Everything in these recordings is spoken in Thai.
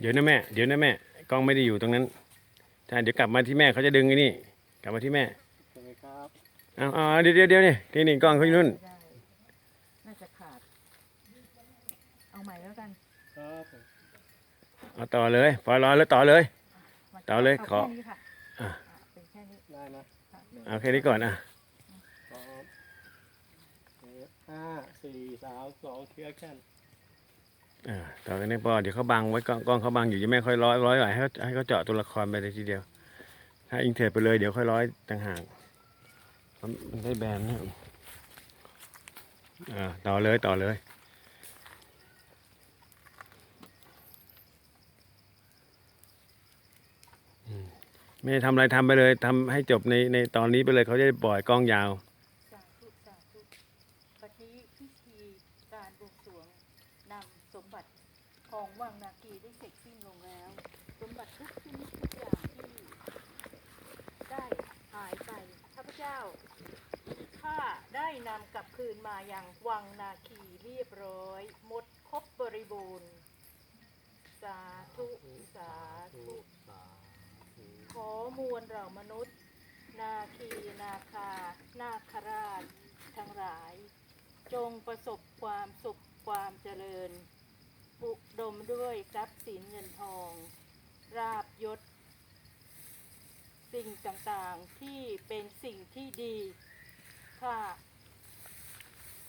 เดี๋ยวนะแม่ เดี๋ยวนะแม่ กล้องไม่ได้อยู่ตรงนั้นใช่เดี๋ยวกลับมาที่แม่เขาจะดึงไอ้นี่ กลับมาที่แม่ใช่ไหมครับเอาเอาเอาเดี๋ยวเดี๋ยวเดี๋ยวนี่นี่นี่กล้องเขาอยู่นู่นไม่ได้น่าจะขาด เอาใหม่แล้วกันครับผมเอาต่อเลยพอรอแล้วต่อเลยมาต่อเลยาขอ แค่นี้ค่ะอะอะเป็นแค่นี้ได้นะเอาแค่นี้ก่อนอะสองห้าสี่สามสองเคลียร์แค่น อ่าต่อกันนี้พอเดี๋ยวเขาบังไว้กล้องเขาบังอยู่ยังไม่ค่อยร้อยร้อยหน่อยให้ให้เขาเจาะตัวละครไปเลยทีเดียว ถ้าอิงเทอร์ไปเลยเดี๋ยวค่อยร้อยต่างหากมันได้แบนนะอ่าต่อเลยต่อเลยไม่ทำอะไรทำไปเลยทำให้จบในในตอนนี้ไปเลยเขาจะปล่อยกล้องยาว สาธุสาธุปฏิพิธีการบวงสรวงนำสมบัติ ของวังนาคีได้เสร็จสิ้นลงแล้วสมบัติทุกชนิดทุกอย่างที่ได้หายไปข้าพเจ้าข้าได้นำกลับคืนมาอย่างวังนาคีเรียบร้อย หมดครบบริบูรณ์ สาธุ สาธุ ขอมวลเรามนุษย์ นาคีนาคา นาคราช ทั้งหลาย จงประสบความสุขความเจริญ บุดมด้วยทรัพย์สินเงินทอง ราบยศ สิ่งต่างๆที่เป็นสิ่งที่ดีข้า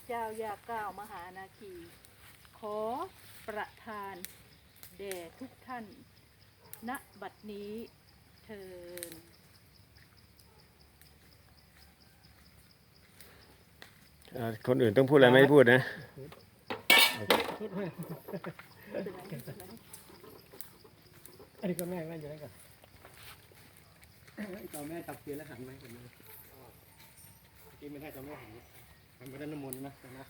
เจ้ายาก้าวมหานาคี ขอประทานแด่ทุกท่าน ณบัดนี้เทินคนอื่นต้องพูดอะไรไม่พูดนะ พูดอันนี้ก็แม่แม่อยู่แล้วกันตอนแม่จับเตียนแล้วหันไปกันเลยเมื่อกี้ไม่ได้ตอนแม่หันหันไปด้านน้ำมนต์นะนะ